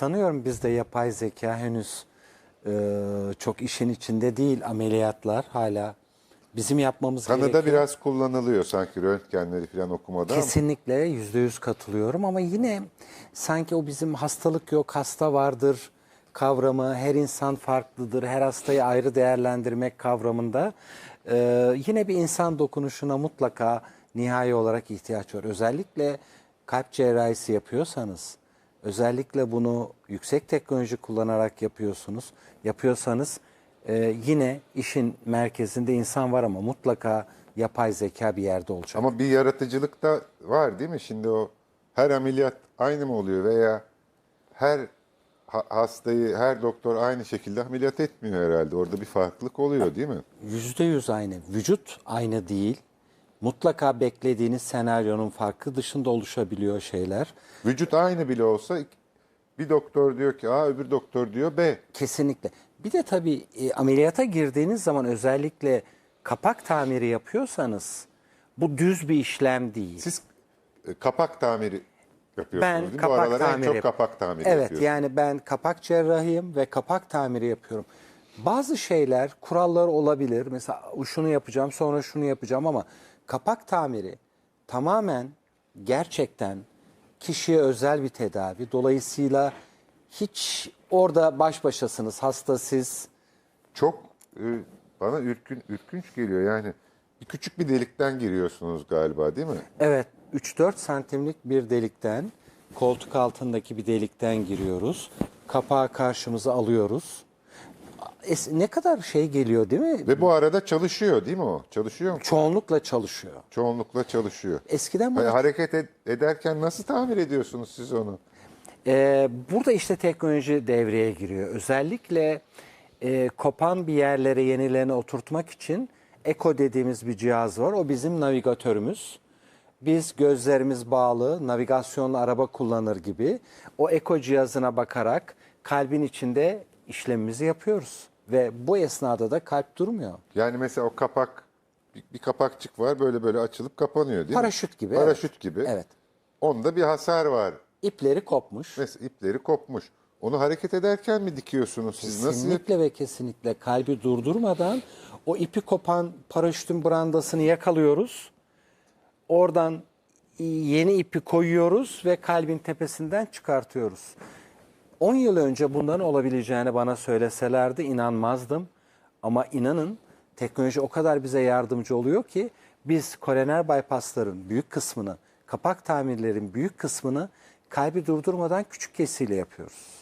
sanıyorum bizde yapay zeka henüz e, çok işin içinde değil. Ameliyatlar hala bizim yapmamız Kanada gerekiyor. biraz kullanılıyor sanki röntgenleri falan okumada Kesinlikle yüzde yüz katılıyorum ama yine sanki o bizim hastalık yok hasta vardır kavramı her insan farklıdır her hastayı ayrı değerlendirmek kavramında e, yine bir insan dokunuşuna mutlaka nihai olarak ihtiyaç var. Özellikle kalp cerrahisi yapıyorsanız özellikle bunu yüksek teknoloji kullanarak yapıyorsunuz yapıyorsanız e, yine işin merkezinde insan var ama mutlaka yapay zeka bir yerde olacak. ama bir yaratıcılık da var değil mi? Şimdi o her ameliyat aynı mı oluyor veya her ha- hastayı her doktor aynı şekilde ameliyat etmiyor herhalde. Orada bir farklılık oluyor değil mi? Yüzde yüz aynı. Vücut aynı değil. Mutlaka beklediğiniz senaryonun farkı dışında oluşabiliyor şeyler. Vücut aynı bile olsa bir doktor diyor ki A, öbür doktor diyor B. Kesinlikle. Bir de tabii e, ameliyata girdiğiniz zaman özellikle kapak tamiri yapıyorsanız bu düz bir işlem değil. Siz e, kapak tamiri yapıyorsunuz Ben değil mi? Bu kapak en tamiri çok yap- kapak tamiri Evet yapıyorsunuz. yani ben kapak cerrahıyım ve kapak tamiri yapıyorum. Bazı şeyler kurallar olabilir. Mesela şunu yapacağım sonra şunu yapacağım ama kapak tamiri tamamen gerçekten kişiye özel bir tedavi. Dolayısıyla hiç orada baş başasınız hasta siz. Çok e, bana ürkün, ürkünç geliyor yani. Bir küçük bir delikten giriyorsunuz galiba değil mi? Evet 3-4 santimlik bir delikten koltuk altındaki bir delikten giriyoruz. Kapağı karşımıza alıyoruz. Es- ne kadar şey geliyor değil mi? Ve bu arada çalışıyor değil mi o? Çalışıyor mu? Çoğunlukla çalışıyor. Çoğunlukla çalışıyor. Eskiden bana, hareket ed- ederken nasıl tamir ediyorsunuz siz onu? Ee, burada işte teknoloji devreye giriyor. Özellikle e, kopan bir yerlere yenilerini oturtmak için Eko dediğimiz bir cihaz var. O bizim navigatörümüz. Biz gözlerimiz bağlı, navigasyonlu araba kullanır gibi o Eko cihazına bakarak kalbin içinde işlemimizi yapıyoruz. Ve bu esnada da kalp durmuyor. Yani mesela o kapak bir, bir kapakçık var böyle böyle açılıp kapanıyor değil Paraşüt mi? gibi, Paraşüt evet. gibi. Evet. Onda bir hasar var. İpleri kopmuş. Mesela ipleri kopmuş. Onu hareket ederken mi dikiyorsunuz siz? Nasıl? Kesinlikle ve kesinlikle kalbi durdurmadan o ipi kopan paraşütün brandasını yakalıyoruz. Oradan yeni ipi koyuyoruz ve kalbin tepesinden çıkartıyoruz. 10 yıl önce bundan olabileceğini bana söyleselerdi inanmazdım. Ama inanın teknoloji o kadar bize yardımcı oluyor ki biz koroner bypassların büyük kısmını, kapak tamirlerin büyük kısmını kalbi durdurmadan küçük kesiyle yapıyoruz.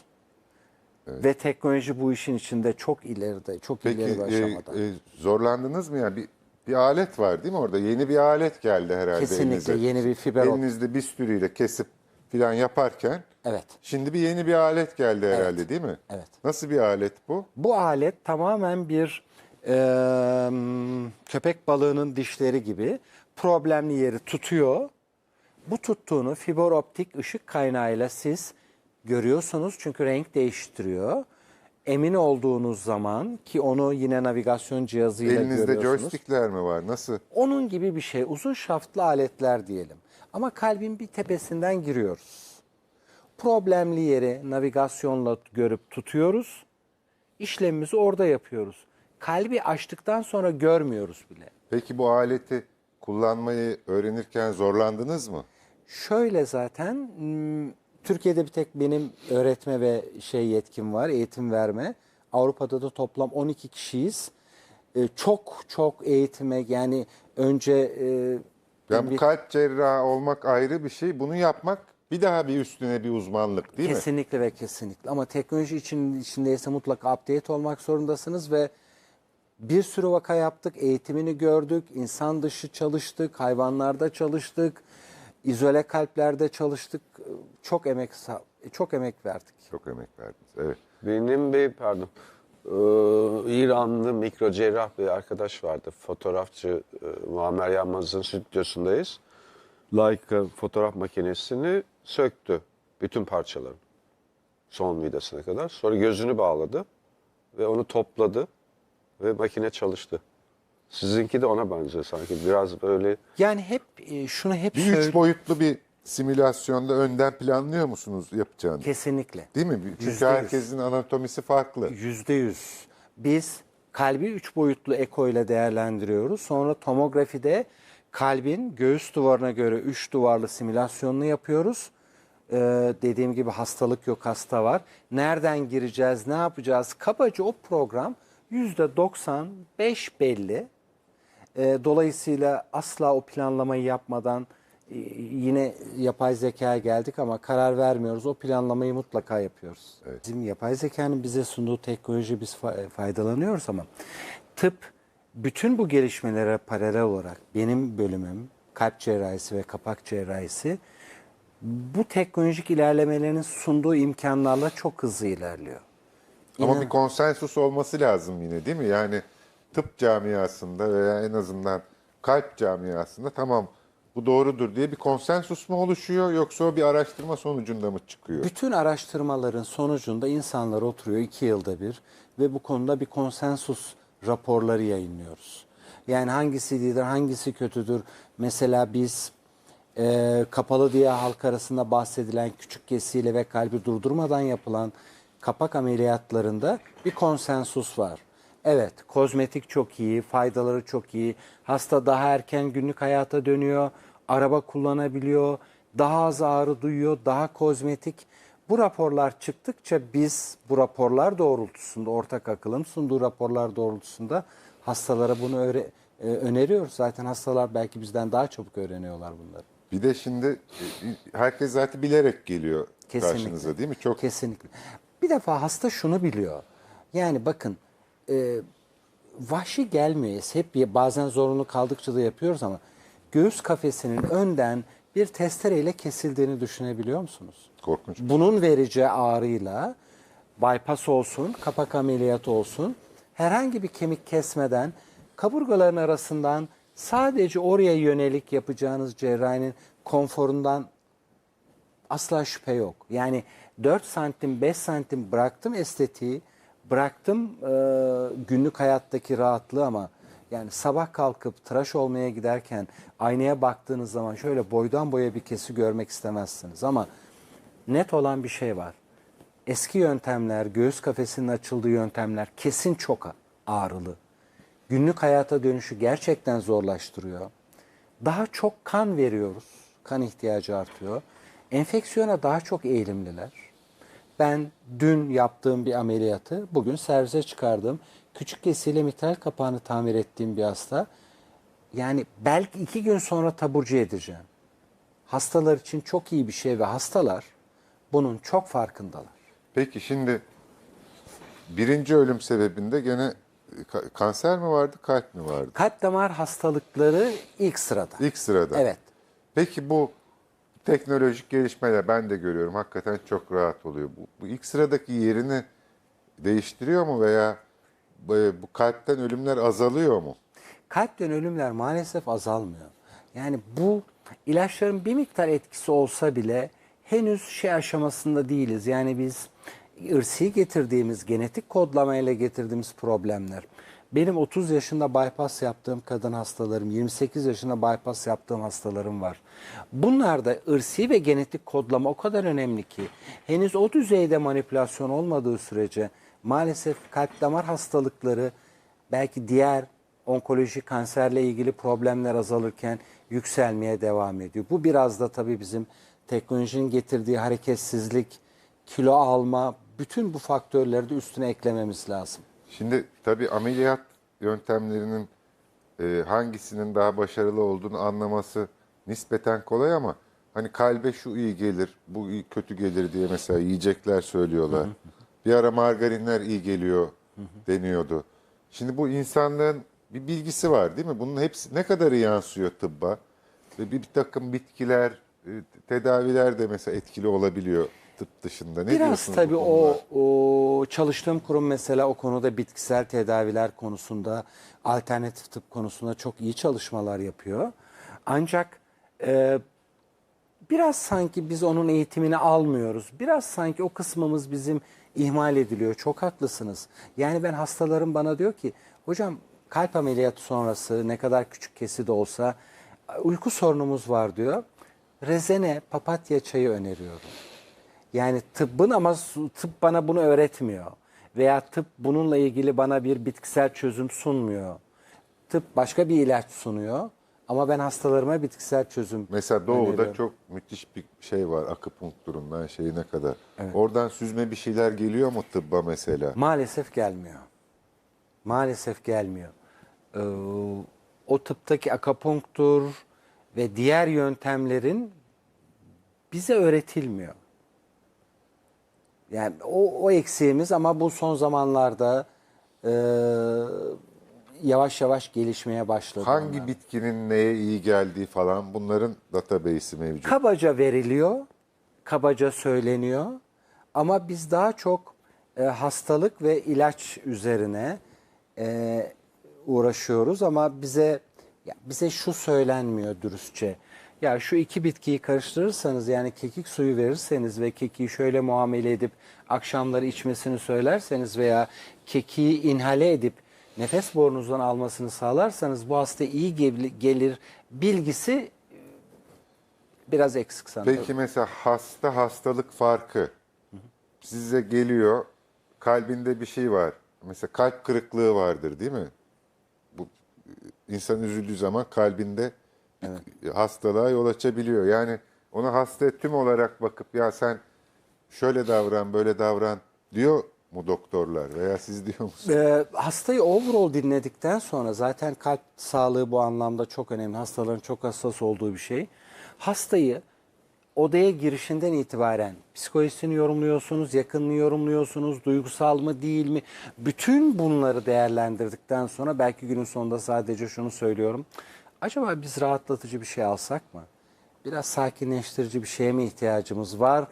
Ve teknoloji bu işin içinde çok ileride, çok Peki ileri bir e, aşamada. e, zorlandınız mı yani? Bir, bir alet var değil mi orada? Yeni bir alet geldi herhalde Kesinlikle elinize. yeni bir fiber. Elinizde bistürüyle kesip filan yaparken Evet. şimdi bir yeni bir alet geldi herhalde değil mi? Evet. Nasıl bir alet bu? Bu alet tamamen bir e, köpek balığının dişleri gibi problemli yeri tutuyor. Bu tuttuğunu fiber optik ışık kaynağıyla siz görüyorsunuz çünkü renk değiştiriyor. Emin olduğunuz zaman ki onu yine navigasyon cihazıyla Elinizde görüyorsunuz. joystickler mi var? Nasıl? Onun gibi bir şey. Uzun şaftlı aletler diyelim. Ama kalbin bir tepesinden giriyoruz. Problemli yeri navigasyonla görüp tutuyoruz. İşlemimizi orada yapıyoruz. Kalbi açtıktan sonra görmüyoruz bile. Peki bu aleti kullanmayı öğrenirken zorlandınız mı? Şöyle zaten hmm, Türkiye'de bir tek benim öğretme ve şey yetkim var, eğitim verme. Avrupa'da da toplam 12 kişiyiz. Ee, Çok çok eğitime yani önce e, Yani bu kalp cerrahı olmak ayrı bir şey. Bunu yapmak bir daha bir üstüne bir uzmanlık değil mi? Kesinlikle ve kesinlikle. Ama teknoloji için içindeyse mutlaka update olmak zorundasınız ve bir sürü vaka yaptık, eğitimini gördük, insan dışı çalıştık, hayvanlarda çalıştık, izole kalplerde çalıştık. Çok emek çok emek verdik. Çok emek verdiniz. Evet. Benim bir pardon ee, İranlı mikro cerrah bir arkadaş vardı. Fotoğrafçı e, Muammer Yanmaz'ın stüdyosundayız. Leica fotoğraf makinesini söktü. Bütün parçalarını. Son vidasına kadar. Sonra gözünü bağladı. Ve onu topladı. Ve makine çalıştı. Sizinki de ona benziyor sanki. Biraz böyle Yani hep e, şunu hep Bir üç boyutlu bir simülasyonda önden planlıyor musunuz yapacağını? Kesinlikle. Değil mi? Çünkü Yüzde yüz. herkesin anatomisi farklı. Yüzde yüz. Biz kalbi üç boyutlu eko ile değerlendiriyoruz. Sonra tomografide kalbin göğüs duvarına göre üç duvarlı simülasyonunu yapıyoruz. Ee, dediğim gibi hastalık yok hasta var. Nereden gireceğiz, ne yapacağız? Kabaca o program yüzde 95 belli. E, dolayısıyla asla o planlamayı yapmadan yine yapay zekaya geldik ama karar vermiyoruz. O planlamayı mutlaka yapıyoruz. Bizim yapay zekanın bize sunduğu teknoloji biz fa- faydalanıyoruz ama tıp bütün bu gelişmelere paralel olarak benim bölümüm kalp cerrahisi ve kapak cerrahisi bu teknolojik ilerlemelerin sunduğu imkanlarla çok hızlı ilerliyor. Ama bir konsensus olması lazım yine değil mi? Yani tıp camiasında veya en azından kalp camiasında tamam bu doğrudur diye bir konsensus mu oluşuyor yoksa o bir araştırma sonucunda mı çıkıyor? Bütün araştırmaların sonucunda insanlar oturuyor iki yılda bir ve bu konuda bir konsensus raporları yayınlıyoruz. Yani hangisi iyidir, hangisi kötüdür. Mesela biz e, kapalı diye halk arasında bahsedilen küçük kesiyle ve kalbi durdurmadan yapılan kapak ameliyatlarında bir konsensus var. Evet, kozmetik çok iyi, faydaları çok iyi. Hasta daha erken günlük hayata dönüyor, araba kullanabiliyor, daha az ağrı duyuyor, daha kozmetik. Bu raporlar çıktıkça biz bu raporlar doğrultusunda, ortak akılın sunduğu raporlar doğrultusunda hastalara bunu öğre- e, öneriyoruz. Zaten hastalar belki bizden daha çabuk öğreniyorlar bunları. Bir de şimdi e, herkes zaten bilerek geliyor Kesinlikle. karşınıza değil mi? Çok Kesinlikle. Bir defa hasta şunu biliyor. Yani bakın e, vahşi gelmiyor. Hep bazen zorunlu kaldıkça da yapıyoruz ama göğüs kafesinin önden bir testereyle kesildiğini düşünebiliyor musunuz? korkunç. Bunun vereceği ağrıyla bypass olsun, kapak ameliyatı olsun herhangi bir kemik kesmeden kaburgaların arasından sadece oraya yönelik yapacağınız cerrahinin konforundan asla şüphe yok. Yani 4 santim 5 santim bıraktım estetiği, bıraktım e, günlük hayattaki rahatlığı ama yani sabah kalkıp tıraş olmaya giderken aynaya baktığınız zaman şöyle boydan boya bir kesi görmek istemezsiniz ama net olan bir şey var. Eski yöntemler, göğüs kafesinin açıldığı yöntemler kesin çok ağrılı. Günlük hayata dönüşü gerçekten zorlaştırıyor. Daha çok kan veriyoruz. Kan ihtiyacı artıyor. Enfeksiyona daha çok eğilimliler. Ben dün yaptığım bir ameliyatı bugün servise çıkardım. Küçük kesiyle mitral kapağını tamir ettiğim bir hasta. Yani belki iki gün sonra taburcu edeceğim. Hastalar için çok iyi bir şey ve hastalar bunun çok farkındalar. Peki şimdi birinci ölüm sebebinde gene ka- kanser mi vardı, kalp mi vardı? Kalp damar hastalıkları ilk sırada. İlk sırada. Evet. Peki bu teknolojik gelişmeler ben de görüyorum hakikaten çok rahat oluyor. Bu, bu ilk sıradaki yerini değiştiriyor mu veya bu, bu kalpten ölümler azalıyor mu? Kalpten ölümler maalesef azalmıyor. Yani bu ilaçların bir miktar etkisi olsa bile henüz şey aşamasında değiliz. Yani biz ırsi getirdiğimiz, genetik kodlamayla getirdiğimiz problemler. Benim 30 yaşında bypass yaptığım kadın hastalarım, 28 yaşında bypass yaptığım hastalarım var. Bunlarda ırsi ve genetik kodlama o kadar önemli ki henüz o düzeyde manipülasyon olmadığı sürece maalesef kalp damar hastalıkları belki diğer onkolojik kanserle ilgili problemler azalırken yükselmeye devam ediyor. Bu biraz da tabii bizim teknolojinin getirdiği hareketsizlik, kilo alma, bütün bu faktörleri de üstüne eklememiz lazım. Şimdi tabii ameliyat yöntemlerinin e, hangisinin daha başarılı olduğunu anlaması nispeten kolay ama hani kalbe şu iyi gelir, bu iyi, kötü gelir diye mesela yiyecekler söylüyorlar. Bir ara margarinler iyi geliyor deniyordu. Şimdi bu insanlığın bir bilgisi var değil mi? Bunun hepsi ne kadarı yansıyor tıbba? Ve bir, bir takım bitkiler, e, tedaviler de mesela etkili olabiliyor tıp dışında. Ne Biraz tabii o, o çalıştığım kurum mesela o konuda bitkisel tedaviler konusunda, alternatif tıp konusunda çok iyi çalışmalar yapıyor. Ancak e, biraz sanki biz onun eğitimini almıyoruz. Biraz sanki o kısmımız bizim ihmal ediliyor. Çok haklısınız. Yani ben hastalarım bana diyor ki hocam kalp ameliyatı sonrası ne kadar küçük kesi de olsa uyku sorunumuz var diyor. rezene, papatya çayı öneriyorum. Yani tıbbın ama tıp bana bunu öğretmiyor. Veya tıp bununla ilgili bana bir bitkisel çözüm sunmuyor. Tıp başka bir ilaç sunuyor ama ben hastalarıma bitkisel çözüm Mesela doğuda öneriyorum. çok müthiş bir şey var akupunkturundan şeyine kadar. Oradan süzme bir şeyler geliyor mu tıbba mesela? Maalesef gelmiyor. Maalesef gelmiyor. Ee, o tıptaki akapunktur ve diğer yöntemlerin bize öğretilmiyor. Yani o, o eksiğimiz ama bu son zamanlarda e, yavaş yavaş gelişmeye başladı. Hangi onlar. bitkinin neye iyi geldiği falan bunların database'i mevcut. kabaca veriliyor, kabaca söyleniyor ama biz daha çok e, hastalık ve ilaç üzerine e, uğraşıyoruz ama bize ya bize şu söylenmiyor dürüstçe. Ya şu iki bitkiyi karıştırırsanız yani kekik suyu verirseniz ve kekiği şöyle muamele edip akşamları içmesini söylerseniz veya kekiği inhale edip nefes borunuzdan almasını sağlarsanız bu hasta iyi gel- gelir bilgisi biraz eksik sanırım. Peki mesela hasta hastalık farkı size geliyor kalbinde bir şey var. Mesela kalp kırıklığı vardır değil mi? Bu insan üzüldüğü zaman kalbinde bir hastalığa yol açabiliyor. Yani ona hasta tüm olarak bakıp ya sen şöyle davran böyle davran diyor mu doktorlar veya siz diyor musunuz? Ee, hastayı overall dinledikten sonra zaten kalp sağlığı bu anlamda çok önemli. Hastaların çok hassas olduğu bir şey. Hastayı odaya girişinden itibaren psikolojisini yorumluyorsunuz, yakınını yorumluyorsunuz, duygusal mı değil mi? Bütün bunları değerlendirdikten sonra belki günün sonunda sadece şunu söylüyorum. Acaba biz rahatlatıcı bir şey alsak mı? Biraz sakinleştirici bir şeye mi ihtiyacımız var?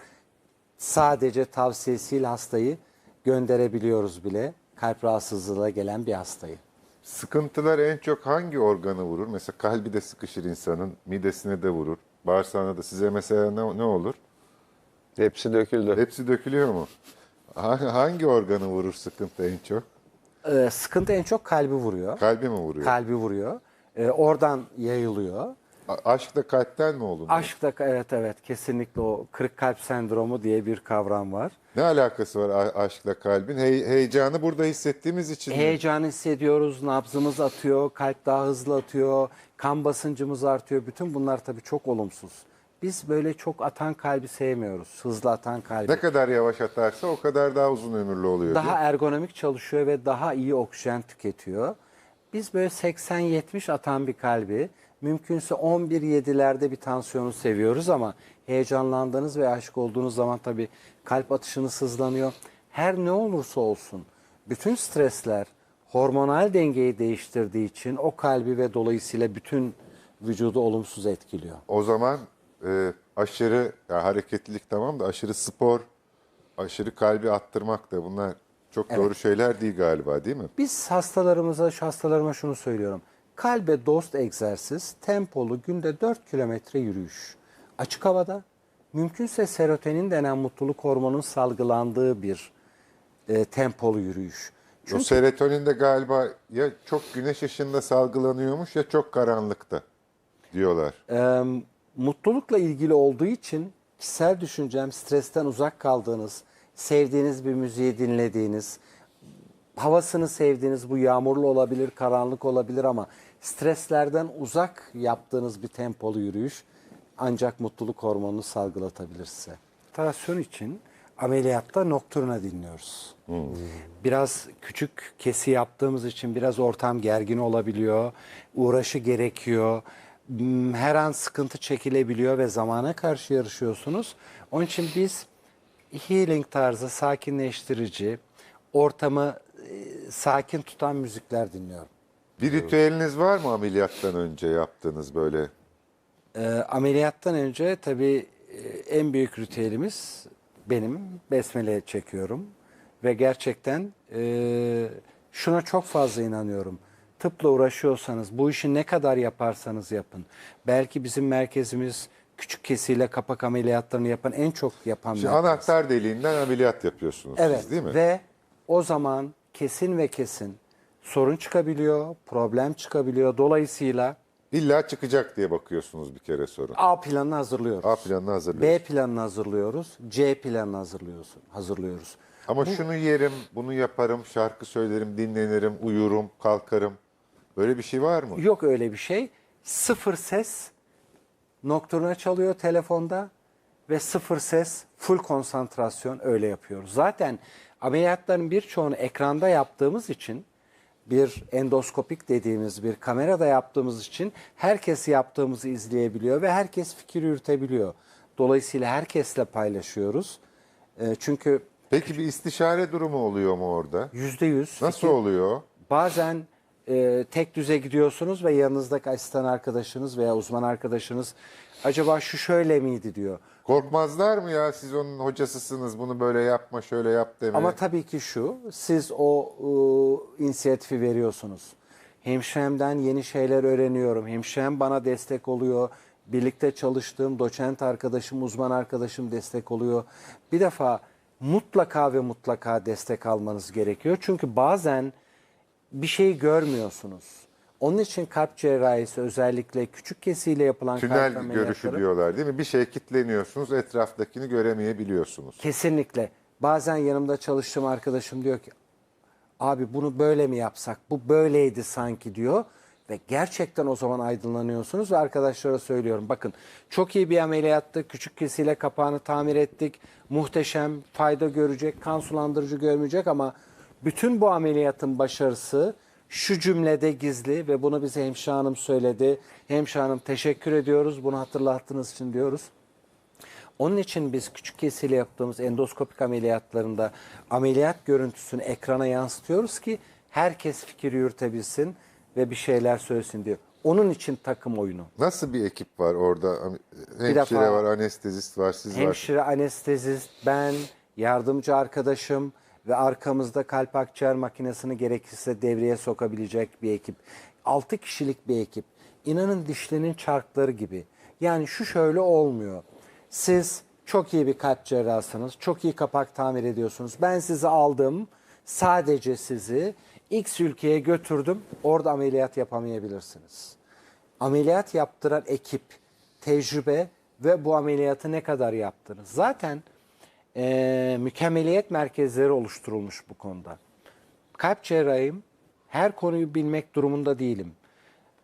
sadece tavsiyesiyle hastayı gönderebiliyoruz bile. Kalp rahatsızlığına gelen bir hastayı. Sıkıntılar en çok hangi organı vurur? Mesela kalbi de sıkışır insanın, midesine de vurur, bağırsağına da. Size mesela ne, ne olur? Hepsi döküldü. Hepsi dökülüyor mu? Ha- Hangi organı vurur sıkıntı en çok? Ee, sıkıntı en çok kalbi vuruyor. Kalbi mi vuruyor? Kalbi vuruyor. Ee, oradan yayılıyor. Aşk da kalpten mi olunuyor? Aşk da evet evet kesinlikle o kırık kalp sendromu diye bir kavram var. Ne alakası var aşkla kalbin? Hey- heyecanı burada hissettiğimiz için mi? Heyecan hissediyoruz, nabzımız atıyor, kalp daha hızlı atıyor, kan basıncımız artıyor. Bütün bunlar tabii çok olumsuz. Biz böyle çok atan kalbi sevmiyoruz. Hızlı atan kalbi. Ne kadar yavaş atarsa o kadar daha uzun ömürlü oluyor. daha değil mi? ergonomik çalışıyor ve daha iyi oksijen tüketiyor. Biz böyle 80-70 atan bir kalbi, mümkünse 11-7'lerde bir tansiyonu seviyoruz ama heyecanlandığınız ve aşık olduğunuz zaman tabii kalp atışınız hızlanıyor. Her ne olursa olsun bütün stresler hormonal dengeyi değiştirdiği için o kalbi ve dolayısıyla bütün vücudu olumsuz etkiliyor. O zaman e, aşırı ya hareketlilik tamam da aşırı spor, aşırı kalbi attırmak da bunlar çok doğru şeyler değil galiba değil mi? Biz hastalarımıza, şu hastalarıma şunu söylüyorum. Kalbe dost egzersiz, tempolu günde 4 kilometre yürüyüş. Açık havada, mümkünse serotonin denen mutluluk hormonunun salgılandığı bir e, tempolu yürüyüş. O serotonin de galiba ya çok güneş ışığında salgılanıyormuş ya çok karanlıkta diyorlar. Ee, mutlulukla ilgili olduğu için kişisel düşüncem stresten uzak kaldığınız, sevdiğiniz bir müziği dinlediğiniz, havasını sevdiğiniz bu yağmurlu olabilir, karanlık olabilir ama streslerden uzak yaptığınız bir tempolu yürüyüş ancak mutluluk hormonunu salgılatabilir size. Tarasyon için ameliyatta nokturna dinliyoruz. Biraz küçük kesi yaptığımız için biraz ortam gergin olabiliyor. Uğraşı gerekiyor. Hmm, Her an sıkıntı çekilebiliyor ve zamana karşı yarışıyorsunuz. Onun için biz healing tarzı sakinleştirici, ortamı sakin tutan müzikler dinliyorum. Bir ritüeliniz var mı ameliyattan önce yaptığınız böyle? Ee, ameliyattan önce tabii e, en büyük ritüelimiz benim besmele çekiyorum ve gerçekten e, şuna çok fazla inanıyorum. Tıpla uğraşıyorsanız, bu işi ne kadar yaparsanız yapın. Belki bizim merkezimiz küçük kesiyle kapak ameliyatlarını yapan en çok yapan Şimdi merkez. anahtar deliğinden ameliyat yapıyorsunuz siz değil mi? ve o zaman kesin ve kesin sorun çıkabiliyor, problem çıkabiliyor. Dolayısıyla İlla çıkacak diye bakıyorsunuz bir kere sonra. A planını hazırlıyoruz. A planını hazırlıyoruz. B planını hazırlıyoruz. C planını hazırlıyorsun, hazırlıyoruz. Ama şunu yerim, bunu yaparım, şarkı söylerim, dinlenirim, uyurum, kalkarım. Böyle bir şey var mı? Yok öyle bir şey. Sıfır ses nokturna çalıyor telefonda ve sıfır ses full konsantrasyon öyle yapıyoruz. Zaten ameliyatların birçoğunu ekranda yaptığımız için bir endoskopik dediğimiz bir kamerada yaptığımız için herkes yaptığımızı izleyebiliyor ve herkes fikir yürütebiliyor. Dolayısıyla herkesle paylaşıyoruz. E, Çünkü Peki bir istişare durumu oluyor mu orada? yüzde yüz Nasıl oluyor? Bazen e, tek düze gidiyorsunuz ve yanınızdaki asistan arkadaşınız veya uzman arkadaşınız acaba şu şöyle miydi diyor. Korkmazlar mı ya siz onun hocasısınız bunu böyle yapma şöyle yap demeye? Ama tabii ki şu, siz o e, inisiyatifi veriyorsunuz. Hemşiremden yeni şeyler öğreniyorum. Hemşirem bana destek oluyor. Birlikte çalıştığım doçent arkadaşım, uzman arkadaşım destek oluyor. Bir defa mutlaka ve mutlaka destek almanız gerekiyor. Çünkü bazen bir şeyi görmüyorsunuz. Onun için kalp cerrahisi özellikle küçük kesiyle yapılan kalp Tünel ameliyatları- görüşü diyorlar değil mi? Bir şeye kitleniyorsunuz etraftakini göremeyebiliyorsunuz. Kesinlikle. Bazen yanımda çalıştığım arkadaşım diyor ki abi bunu böyle mi yapsak? Bu böyleydi sanki diyor. Ve gerçekten o zaman aydınlanıyorsunuz ve arkadaşlara söylüyorum. Bakın çok iyi bir ameliyattı. Küçük kesiyle kapağını tamir ettik. Muhteşem fayda görecek, kan sulandırıcı görmeyecek ama bütün bu ameliyatın başarısı şu cümlede gizli ve bunu bize hemşire hanım söyledi. Hemşire hanım teşekkür ediyoruz bunu hatırlattığınız için diyoruz. Onun için biz küçük kesiyle yaptığımız endoskopik ameliyatlarında ameliyat görüntüsünü ekrana yansıtıyoruz ki herkes fikir yürütebilsin ve bir şeyler söylesin diyor. Onun için takım oyunu. Nasıl bir ekip var orada? Hemşire defa- var, anestezist var, siz var. Hemşire, anestezist, ben, yardımcı arkadaşım ve arkamızda kalp akciğer makinesini gerekirse devreye sokabilecek bir ekip. 6 kişilik bir ekip. İnanın dişlinin çarkları gibi. Yani şu şöyle olmuyor. Siz çok iyi bir kalp cerrahsınız, çok iyi kapak tamir ediyorsunuz. Ben sizi aldım, sadece sizi X ülkeye götürdüm, orada ameliyat yapamayabilirsiniz ameliyat yaptıran ekip, tecrübe ve bu ameliyatı ne kadar yaptınız? Zaten eee mükemmeliyet merkezleri oluşturulmuş bu konuda. Kalp cerrahıyım, her konuyu bilmek durumunda değilim.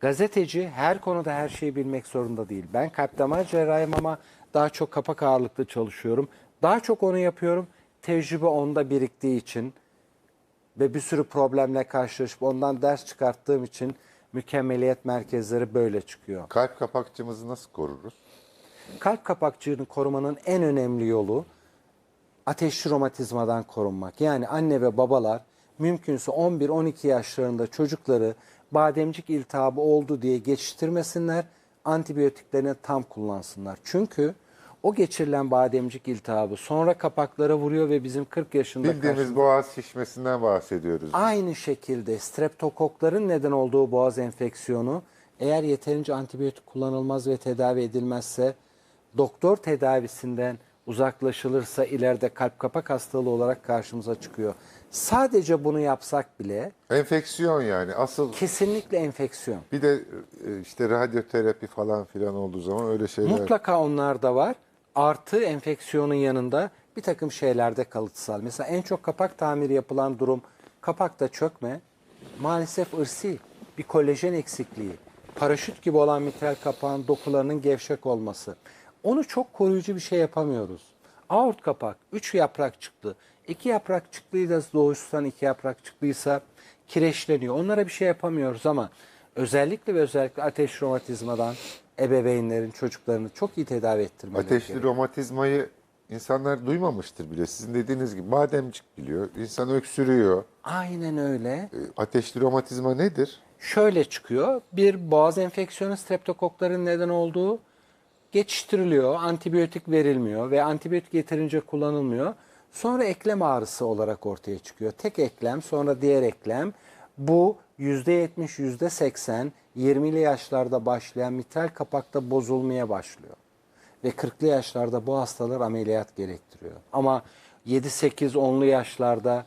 Gazeteci her konuda her şeyi bilmek zorunda değil. Ben kalp damar cerrahıyım ama daha çok kapak ağırlıklı çalışıyorum. Daha çok onu yapıyorum. Tecrübe onda biriktiği için ve bir sürü problemle karşılaşıp ondan ders çıkarttığım için mükemmeliyet merkezleri böyle çıkıyor. Kalp kapakçımızı nasıl koruruz? Kalp kapakçığını korumanın en önemli yolu ateşli romatizmadan korunmak. Yani anne ve babalar mümkünse 11-12 yaşlarında çocukları bademcik iltihabı oldu diye geçiştirmesinler, antibiyotiklerini tam kullansınlar. Çünkü o geçirilen bademcik iltihabı sonra kapaklara vuruyor ve bizim 40 yaşında Bildiğimiz karşımıza- boğaz şişmesinden bahsediyoruz. Aynı şekilde streptokokların neden olduğu boğaz enfeksiyonu eğer yeterince antibiyotik kullanılmaz ve tedavi edilmezse doktor tedavisinden uzaklaşılırsa ileride kalp kapak hastalığı olarak karşımıza çıkıyor. Sadece bunu yapsak bile Enfeksiyon yani. Asıl kesinlikle enfeksiyon. bir de e, işte radyoterapi falan filan olduğu zaman öyle şeyler. Mutlaka onlar da var. Artı enfeksiyonun yanında bir takım şeylerde kalıtsal. Mesela en çok kapak tamiri yapılan durum kapakta çökme. Maalesef ırsi bir kolajen eksikliği. Paraşüt gibi olan mitral kapağın dokularının gevşek olması. Onu çok koruyucu bir şey yapamıyoruz. Aort kapak 3 yaprak çıktı. 2 yaprak çıktıysa doğuştan 2 yaprak çıktıysa kireçleniyor. Onlara bir şey yapamıyoruz ama özellikle ve özellikle ateş romatizmadan ebeveynlerin çocuklarını çok iyi tedavi ettirmeleri Ateşli gerekiyor. romatizmayı insanlar duymamıştır bile. Sizin dediğiniz gibi bademcik biliyor. İnsan öksürüyor. Aynen öyle. E, Ateşli romatizma nedir? Şöyle çıkıyor. Bir boğaz enfeksiyonu streptokokların neden olduğu geçiştiriliyor. Antibiyotik verilmiyor ve antibiyotik yeterince kullanılmıyor. Sonra eklem ağrısı olarak ortaya çıkıyor. Tek eklem sonra diğer eklem. Bu %70, %80 20'li yaşlarda başlayan mitral kapakta bozulmaya başlıyor. Ve 40'lı yaşlarda bu hastalar ameliyat gerektiriyor. Ama 7-8-10'lu yaşlarda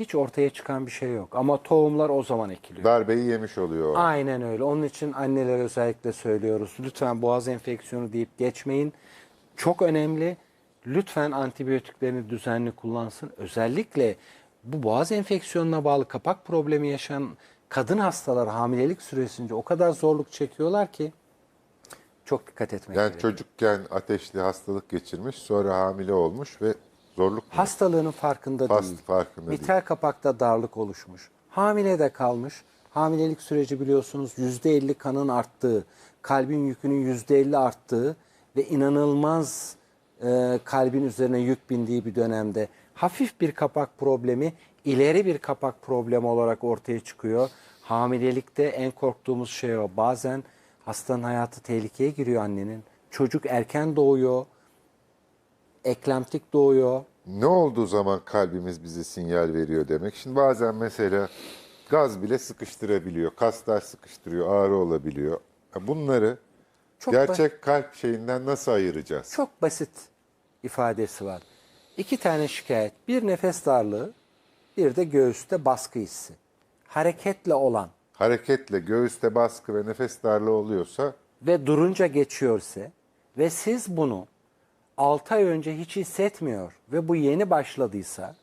hiç ortaya çıkan bir şey yok. Ama tohumlar o zaman ekiliyor. Darbeyi yemiş oluyor. Aynen öyle. Onun için annelere özellikle söylüyoruz. Lütfen boğaz enfeksiyonu deyip geçmeyin. Çok önemli. Lütfen antibiyotiklerini düzenli kullansın. Özellikle bu boğaz enfeksiyonuna bağlı kapak problemi yaşayan kadın hastalar hamilelik süresince o kadar zorluk çekiyorlar ki çok dikkat etmek Yani gerekiyor. çocukken ateşli hastalık geçirmiş, sonra hamile olmuş ve zorluk mu? Hastalığının farkında Hast- değil. farkında değil. Mitral kapakta darlık oluşmuş. Hamile de kalmış. Hamilelik süreci biliyorsunuz %50 kanın arttığı, kalbin yükünün %50 arttığı ve inanılmaz e, kalbin üzerine yük bindiği bir dönemde hafif bir kapak problemi ileri bir kapak problemi olarak ortaya çıkıyor. Hamilelikte en korktuğumuz şey o. Bazen hastanın hayatı tehlikeye giriyor annenin. Çocuk erken doğuyor, eklemtik doğuyor. Ne olduğu zaman kalbimiz bize sinyal veriyor demek. Şimdi bazen mesela gaz bile sıkıştırabiliyor, kaslar sıkıştırıyor, ağrı olabiliyor. Bunları Çok gerçek kalp şeyinden nasıl ayıracağız? Çok basit ifadesi var. İki tane şikayet. Bir nefes darlığı, bir de göğüste baskı hissi. Hareketle olan Hareketle göğüste baskı ve nefes darlığı oluyorsa ve durunca geçiyorsa ve siz bunu 6 ay önce hiç hissetmiyor ve bu yeni başladıysa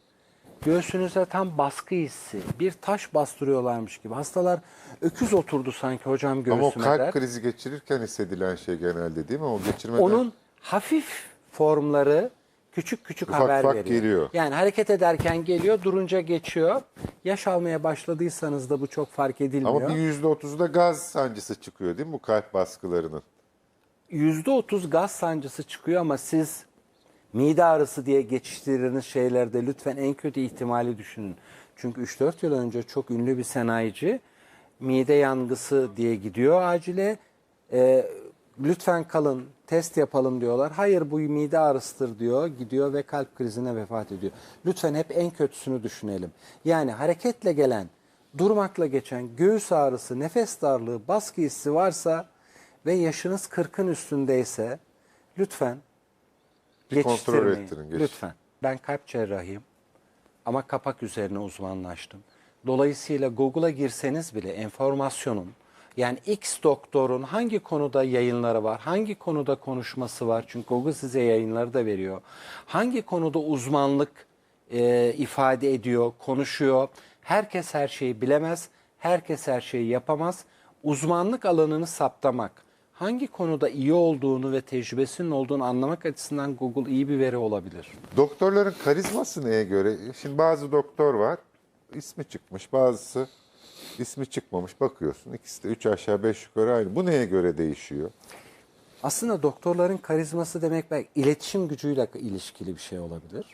göğsünüze tam baskı hissi, bir taş bastırıyorlarmış gibi. Hastalar öküz oturdu sanki hocam ama o göğsüme kalp der. krizi geçirirken hissedilen şey genelde değil mi? O geçirmeden Onun hafif formları küçük küçük Ufak haber ufak veriyor. geliyor. Yani hareket ederken geliyor, durunca geçiyor. Yaş almaya başladıysanız da bu çok fark edilmiyor. ama bir yüzde otuzu da gaz sancısı çıkıyor değil mi bu kalp baskılarının? %30 gaz sancısı çıkıyor ama siz mide ağrısı diye geçiştirdiğiniz şeylerde lütfen en kötü ihtimali düşünün. Çünkü 3-4 yıl önce çok ünlü bir sanayici mide yangısı diye gidiyor acile. Ee, lütfen kalın test yapalım diyorlar. Hayır bu mide ağrısıdır diyor. Gidiyor ve kalp krizine vefat ediyor. Lütfen hep en kötüsünü düşünelim. Yani hareketle gelen, durmakla geçen göğüs ağrısı, nefes darlığı, baskı hissi varsa ve yaşınız 40'ın üstündeyse lütfen Bir kontrol ettirin, geç. Lütfen. Ben kalp cerrahıyım ama kapak üzerine uzmanlaştım. Dolayısıyla Google'a girseniz bile enformasyonun yani X doktorun hangi konuda yayınları var, hangi konuda konuşması var çünkü Google size yayınları da veriyor. Hangi konuda uzmanlık e, ifade ediyor, konuşuyor. Herkes her şeyi bilemez, herkes her şeyi yapamaz. Uzmanlık alanını saptamak, hangi konuda iyi olduğunu ve tecrübesinin olduğunu anlamak açısından Google iyi bir veri olabilir. Doktorların karizması neye göre? Şimdi bazı doktor var, ismi çıkmış, bazısı ismi çıkmamış. Bakıyorsun ikisi de üç aşağı beş yukarı aynı. Bu neye göre değişiyor? Aslında doktorların karizması demek belki iletişim gücüyle ilişkili bir şey olabilir.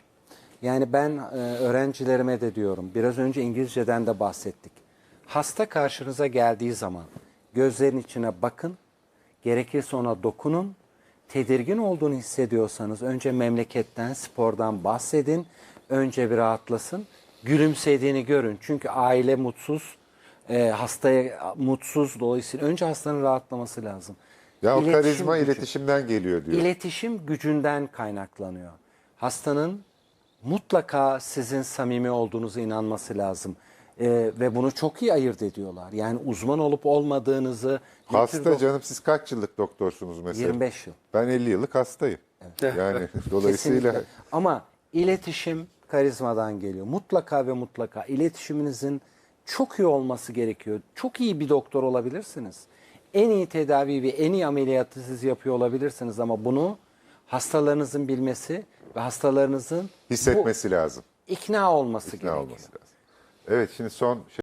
Yani ben e, öğrencilerime de diyorum, biraz önce İngilizceden de bahsettik. Hasta karşınıza geldiği zaman gözlerin içine bakın, gerekirse ona dokunun. Tedirgin olduğunu hissediyorsanız önce memleketten, spordan bahsedin. Önce bir rahatlasın. Gülümsediğini görün. Çünkü aile mutsuz, e, hastaya mutsuz dolayısıyla önce hastanın rahatlaması lazım. Ya o İletişim karizma gücü. iletişimden geliyor diyor. İletişim gücünden kaynaklanıyor. Hastanın mutlaka sizin samimi olduğunuza inanması lazım. Ee, ve bunu çok iyi ayırt ediyorlar. Yani uzman olup olmadığınızı... Hasta canım siz kaç yıllık doktorsunuz mesela? 25 yıl. Ben 50 yıllık hastayım. Yani dolayısıyla Kesinlikle. Ama iletişim karizmadan geliyor. Mutlaka ve mutlaka iletişiminizin çok iyi olması gerekiyor. Çok iyi bir doktor olabilirsiniz. En iyi tedavi ve en iyi ameliyatı siz yapıyor olabilirsiniz ama bunu hastalarınızın bilmesi ve hastalarınızın bu hissetmesi lazım. ikna olması İkna gerekiyor. olması lazım. Evet şimdi son şey